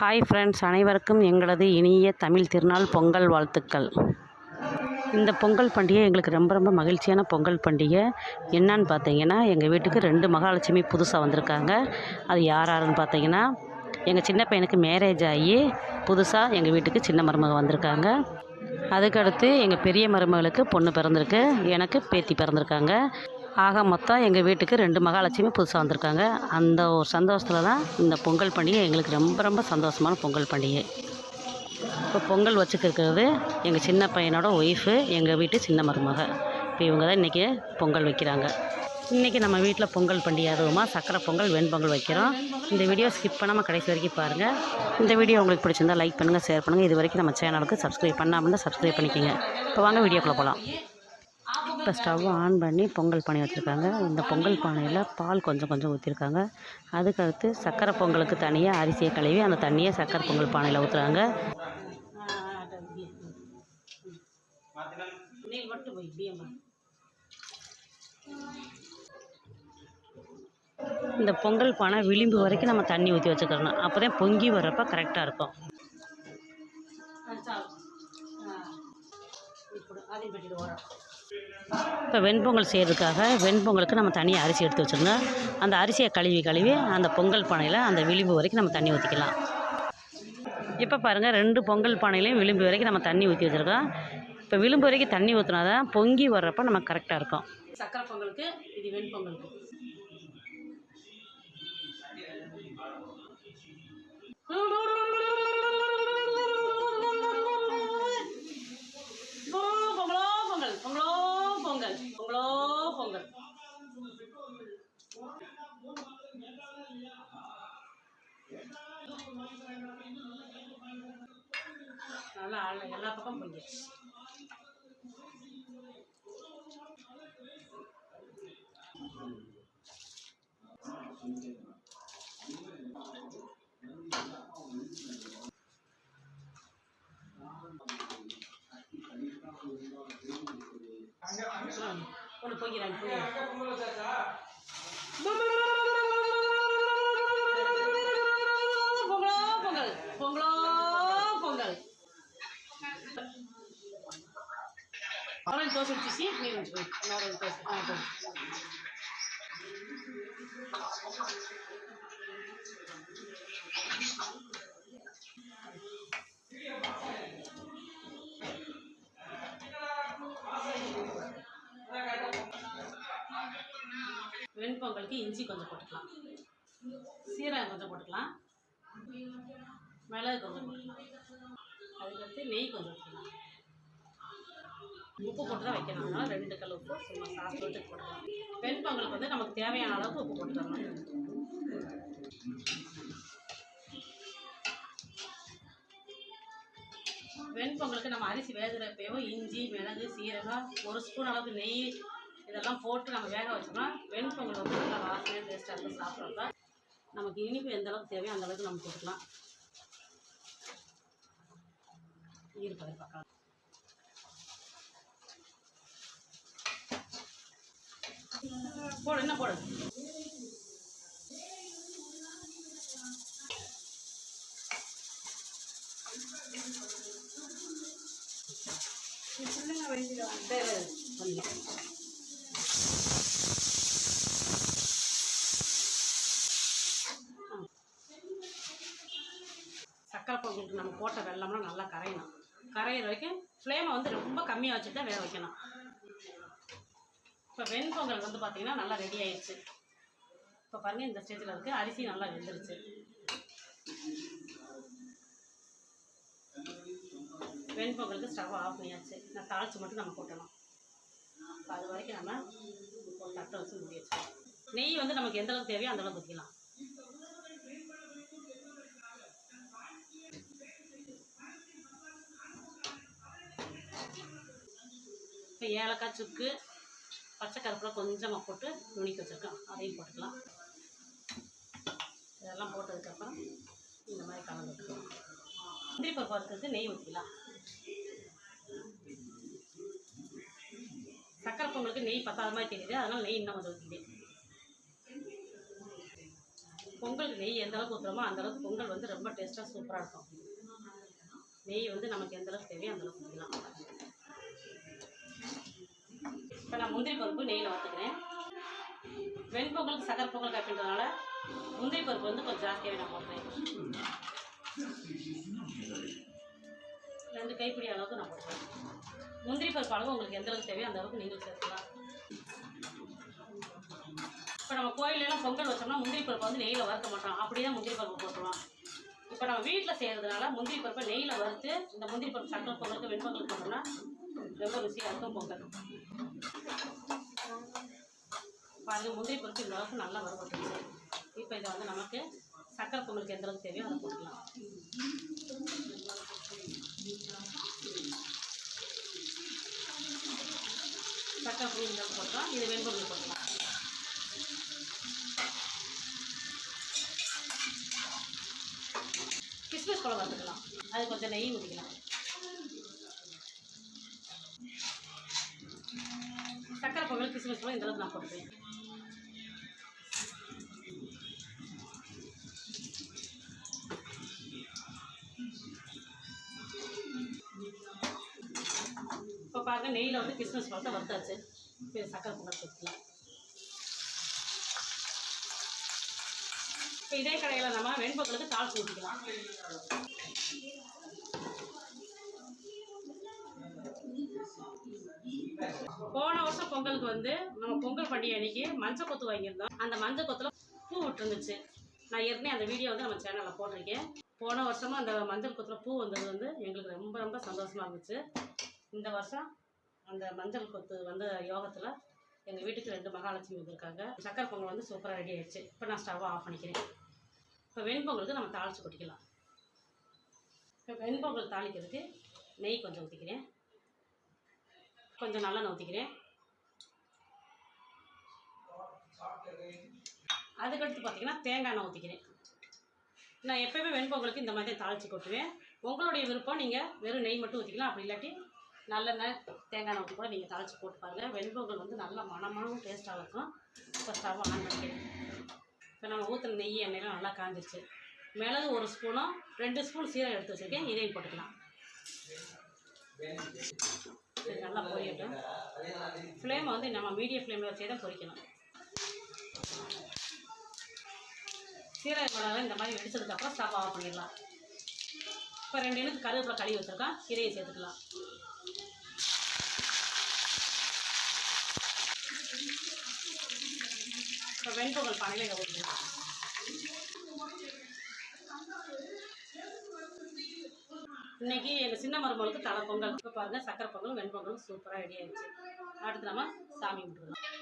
Hi friends அனைவருக்கும் எங்களது இனிய தமிழ் திருநாள் பொங்கல் வாழ்த்துக்கள். இந்த பொங்கல் பண்டிகை எங்களுக்கு ரொம்ப ரொம்ப மகிழ்ச்சியான பொங்கல் பண்டிகை. என்னன்னு பார்த்தீங்கன்னா எங்கள் வீட்டுக்கு ரெண்டு மகாலட்சுமி புதுசாக வந்திருக்காங்க. அது யார் யாருன்னு பார்த்தீங்கன்னா எங்கள் சின்ன பையனுக்கு மேரேஜ் ஆகி புதுசாக எங்கள் வீட்டுக்கு சின்ன மருமக வந்திருக்காங்க. அதுக்கடுத்து எங்கள் பெரிய மருமகளுக்கு பொண்ணு பிறந்திருக்கு. எனக்கு பேத்தி பிறந்திருக்காங்க. ஆக மொத்தம் எங்கள் வீட்டுக்கு ரெண்டு மகாலட்சுமி புதுசாக வந்திருக்காங்க. அந்த ஒரு சந்தோஷத்தில் தான் இந்த பொங்கல் பண்டிகை எங்களுக்கு ரொம்ப ரொம்ப சந்தோஷமான பொங்கல் பண்டிகை. இப்போ பொங்கல் வச்சுக்கிறது எங்கள் சின்ன பையனோட ஒய்ஃபு எங்கள் வீட்டு சின்ன மருமக. இப்போ இவங்க தான் இன்றைக்கி பொங்கல் வைக்கிறாங்க. இன்றைக்கி நம்ம வீட்டில் பொங்கல் பண்டிகை அதுவுமா சக்கரை பொங்கல் வெண்பொங்கல் வைக்கிறோம். இந்த வீடியோ ஸ்கிப் பண்ணாமல் கடைசி வரைக்கும் பாருங்கள் இந்த வீடியோ உங்களுக்கு பிடிச்சிருந்தா லைக் பண்ணுங்கள் ஷேர் பண்ணுங்கள் இது வரைக்கும் நம்ம சேனலுக்கு சப்ஸ்கிரைப் பண்ணாமல் இருந்தால் சப்ஸ்கிரைப் பண்ணிக்கோங்க. இப்போ வாங்க வீடியோக்குள்ளே போகலாம் இப்போ ஸ்டவ் ஆன் பண்ணி பொங்கல் பானை வச்சுருக்காங்க. இந்த பொங்கல் பானையில் பால் கொஞ்சம் கொஞ்சம் ஊற்றிருக்காங்க அதுக்கடுத்து சக்கரை பொங்கலுக்கு தனியாக அரிசியை கழுவி அந்த தண்ணியை சக்கரை பொங்கல் பானையில் ஊற்றுறாங்க இந்த பொங்கல் பானை விளிம்பு வரைக்கும் நம்ம தண்ணி ஊற்றி வச்சுக்கிறணும். அப்போ தான் பொங்கி வர்றப்ப கரெக்டாக இருக்கும். இப்போ வெண்பொங்கல் செய்கிறதுக்காக வெண்பொங்கலுக்கு நம்ம தனியாக அரிசி எடுத்து வச்சுருந்தோம் அந்த அரிசியை கழுவி கழுவி அந்த பொங்கல் பானையில் அந்த விளிம்பு வரைக்கும் நம்ம தண்ணி ஊற்றிக்கலாம் இப்போ பாருங்கள் ரெண்டு பொங்கல் பானையிலையும் விளிம்பு வரைக்கும் நம்ம தண்ணி ஊற்றி வச்சுருக்கோம். இப்போ விளிம்பு வரைக்கும் தண்ணி ஊற்றினா தான் பொங்கி வர்றப்ப நமக்கு கரெக்டாக இருக்கும். சக்கரை பொங்கலுக்கு இது வெண்பொங்கலுக்கு. பொங்கலோ நல்லா ஆள் எல்லா பக்கம் பொங்கிடுச்சு ஒன்று பொங்கிறாங்க ஆரஞ்சு தோசை வச்சு சீட் நீர் ஆரஞ்சு தோசை ஆ தோசை பொங்கலுக்கு இஞ்சி கொஞ்சம் போட்டுக்கலாம். சீரகம் கொஞ்சம் போட்டுக்கலாம். மிளகு கொஞ்சம் போட்டுக்கலாம். அதுக்கடுத்து நெய் கொஞ்சம் போட்டுக்கலாம். உப்பு போட்டு தான் வைக்கணும். ரெண்டு கல் உப்பு சும்மா சாப்பிட்டு விட்டு போட்டுக்கலாம். பெண் பொங்கலுக்கு வந்து நமக்கு தேவையான அளவுக்கு உப்பு போட்டுக்கலாம் தரணும். வெண்பொங்கலுக்கு நம்ம அரிசி வேகிறப்பயோ இஞ்சி மிளகு சீரகம் ஒரு ஸ்பூன் அளவுக்கு நெய் இதெல்லாம் போட்டு நம்ம வேக வச்சோம்னா வெண்பொங்கல் வந்து நல்லா வாசனையாக டேஸ்ட்டாக இருக்கும் சாப்பிட்றப்ப. நமக்கு இனிப்பு எந்த அளவுக்கு தேவையோ அந்த அளவுக்கு நம்ம போட்டுக்கலாம் ஈரப்பதை பார்க்கலாம். போடு என்ன போடு? சக்கரை சொல்லிட்டு நம்ம போட்ட வெள்ளம்லாம் நல்லா கரையணும். கரையிற வரைக்கும் ஃப்ளேமை வந்து ரொம்ப கம்மியாக வச்சுட்டு தான் வேக வைக்கணும். இப்போ வெண்பொங்கல் வந்து பார்த்திங்கன்னா நல்லா ரெடி ஆயிடுச்சு. இப்போ பண்ணி இந்த ஸ்டேஜில் இருக்குது அரிசி நல்லா வெந்துருச்சு. வெண்பொங்கலுக்கு ஸ்டவ் ஆஃப் பண்ணியாச்சு. நான் தாளிச்சு மட்டும் நம்ம போட்டணும் அது வரைக்கும் நம்ம தட்டை வச்சு மூடி நெய் வந்து நமக்கு எந்த அளவுக்கு தேவையோ அந்த அளவுக்கு ஊற்றிக்கலாம் இப்போ ஏலக்காய் சுக்கு பச்சை கருப்பில் கொஞ்சமாக போட்டு நுணுக்கி வச்சுருக்கோம் அதையும் போட்டுக்கலாம். இதெல்லாம் போட்டதுக்கப்புறம் இந்த மாதிரி கலந்துக்கலாம் முந்திரி பருப்பு வறுத்தது நெய் ஊற்றிக்கலாம் சக்கரை பொங்கலுக்கு நெய் பத்தாத மாதிரி தெரியுது. அதனால் நெய் இன்னும் கொஞ்சம் ஊற்றிட்டேன் பொங்கலுக்கு நெய் எந்த அளவுக்கு ஊற்றுறோமோ அந்தளவுக்கு பொங்கல் வந்து ரொம்ப டேஸ்ட்டாக சூப்பராக இருக்கும். நெய் வந்து நமக்கு எந்த அளவுக்கு தேவையோ அந்த அளவுக்கு முந்திரி பருப்பு நெய்யில் வறுத்துக்கிறேன். வெண்பொங்கலுக்கு சக்கரை பொங்கல் காப்பின்றதுனால முந்திரி பருப்பு வந்து கொஞ்சம் ஜாஸ்தியாகவே நான் போடுறேன். ரெண்டு கைப்பிடி அளவுக்கு நான் போடுறேன். முந்திரி பருப்பு அளவு உங்களுக்கு எந்த அளவுக்கு தேவையோ அந்த அளவுக்கு நீங்கள் சேர்த்துக்கலாம். இப்போ நம்ம கோயிலெல்லாம் பொங்கல் வச்சோம்னா முந்திரி பருப்பு வந்து நெய்யில் வறுக்க மாட்டோம். அப்படியே தான் முந்திரி பருப்பு போட்டுருவோம். இப்போ நம்ம வீட்டில் செய்கிறதுனால முந்திரி பருப்பை நெய்யில் வறுத்து இந்த முந்திரி பருப்பு சக்கரை பொங்கலுக்கு வெண்பொங்கலுக்கு போட்டோம்னா ரொம்ப ருசியாக இருக்கும் பொங்கல். பாருங்கள் முந்திரி பொறுத்து இந்த அளவுக்கு நல்லா வறுபட்டுருச்சு. இப்போ இதை வந்து நமக்கு சக்கரை பொங்கலுக்கு எந்த அளவுக்கு தேவையோ அதை போட்டுக்கலாம். சக்கரை பொங்கல் இந்த போட்டுக்கலாம். போட்டோம் இது வெண்பொங்கல் போட்டுக்கலாம். கிறிஸ்மஸ் பழம் வறுத்துக்கலாம். அது கொஞ்சம் நெய் ஊற்றிக்கலாம். சக்கரை பொங்கல் கிறிஸ்மஸ் பழம் இந்த அளவுக்கு நான் போட்டுப்பேன். இப்போ பாருங்க நெய்யில் வந்து கிறிஸ்மஸ் பழத்தை வறுத்தாச்சு. இப்போ சக்கரை பொங்கல் சேர்த்துக்கலாம் இப்போ இதே கடையில் நம்ம வெண்பொங்கலுக்கு தாளிச்சு ஊற்றிக்கலாம் போன வருஷம் பொங்கலுக்கு வந்து நம்ம பொங்கல் பண்டிகை அன்னைக்கு மஞ்சள் கொத்து வாங்கியிருந்தோம். அந்த மஞ்சள் கொத்தில் பூ விட்டுருந்துச்சு. நான் ஏற்கனவே அந்த வீடியோ வந்து நம்ம சேனலில் போட்டிருக்கேன். போன வருஷமும் அந்த மஞ்சள் கொத்தில் பூ வந்தது வந்து எங்களுக்கு ரொம்ப ரொம்ப சந்தோஷமாக இருந்துச்சு. இந்த வருஷம் அந்த மஞ்சள் கொத்து வந்த யோகத்தில் எங்கள் வீட்டுக்கு ரெண்டு மகாலட்சுமி வந்திருக்காங்க. சக்கரை பொங்கல் வந்து சூப்பராக ரெடி ஆயிடுச்சு. இப்போ நான் ஸ்டவ்வை ஆஃப் பண்ணிக்கிறேன். இப்போ வெண்பொங்கலுக்கு நம்ம தாளித்து கொட்டிக்கலாம். இப்போ வெண்பொங்கல் தாளிக்கிறதுக்கு நெய் கொஞ்சம் ஊற்றிக்கிறேன் கொஞ்சம் நல்லெண்ணெய் ஊற்றிக்கிறேன் அதுக்கடுத்து பார்த்தீங்கன்னா தேங்காய் எண்ணெய் ஊற்றிக்கிறேன் நான் எப்போயுமே வெண்பொங்கலுக்கு இந்த மாதிரி தாளித்து கொட்டுவேன். உங்களுடைய விருப்பம் நீங்கள் வெறும் நெய் மட்டும் ஊற்றிக்கலாம் அப்படி இல்லாட்டி நல்லெண்ணெய் தேங்காய் எண்ணெய் கூட நீங்கள் தாளித்து போட்டு பாருங்கள் வெண்பொங்கல் வந்து நல்லா மனமாகவும் டேஸ்ட்டாக இருக்கும். இப்போ ஸ்டவ் ஆன் பண்ணிக்கிறேன் இப்போ நம்ம ஊற்றின நெய் எண்ணெயெலாம் நல்லா காஞ்சிருச்சு. மிளகு ஒரு ஸ்பூனும் ரெண்டு ஸ்பூன் சீரகம் எடுத்து வச்சுருக்கேன். இதையும் போட்டுக்கலாம். நல்லா பொரியட்டும். ஃப்ளேமை வந்து நம்ம மீடியம் ஃப்ளேமில் வச்சே தான் பொரிக்கணும். சீரக மிளகா இந்த மாதிரி வெடிச்சதுக்கப்புறம் ஸ்டவ் ஆஃப் பண்ணிடலாம். இப்போ ரெண்டு எனக்கு கருவேப்பிலை கழுவி வச்சுருக்கோம். இதையும் சேர்த்துக்கலாம். இப்போ வெண்பொங்கல் பானையில் இதை ஊற்றிக்கலாம் இன்னைக்கு எங்கள் சின்ன மருமகளுக்கு தலை பொங்கல். இப்போ பாருங்கள் சக்கரை பொங்கல் வெண்பொங்கல் சூப்பராக ரெடி ஆயிடுச்சு. அடுத்து நம்ம சாமி கும்பிட்டுக்கலாம்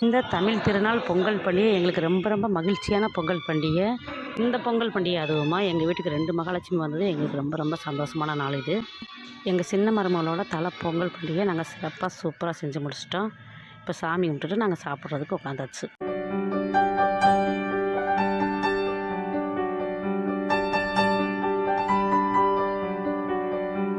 இந்த தமிழ் திருநாள் பொங்கல் பண்டிகை எங்களுக்கு ரொம்ப ரொம்ப மகிழ்ச்சியான பொங்கல் பண்டிகை. இந்த பொங்கல் பண்டிகை அதுவுமா எங்கள் வீட்டுக்கு ரெண்டு மகாலட்சுமி வந்தது. எங்களுக்கு ரொம்ப ரொம்ப சந்தோஷமான நாள் இது. எங்கள் சின்ன மருமகளோட தலை பொங்கல் பண்டிகை நாங்கள் சிறப்பாக சூப்பராக செஞ்சு முடிச்சிட்டோம். இப்போ சாமி கும்பிட்டுட்டு நாங்கள் சாப்பிட்றதுக்கு உட்காந்தாச்சு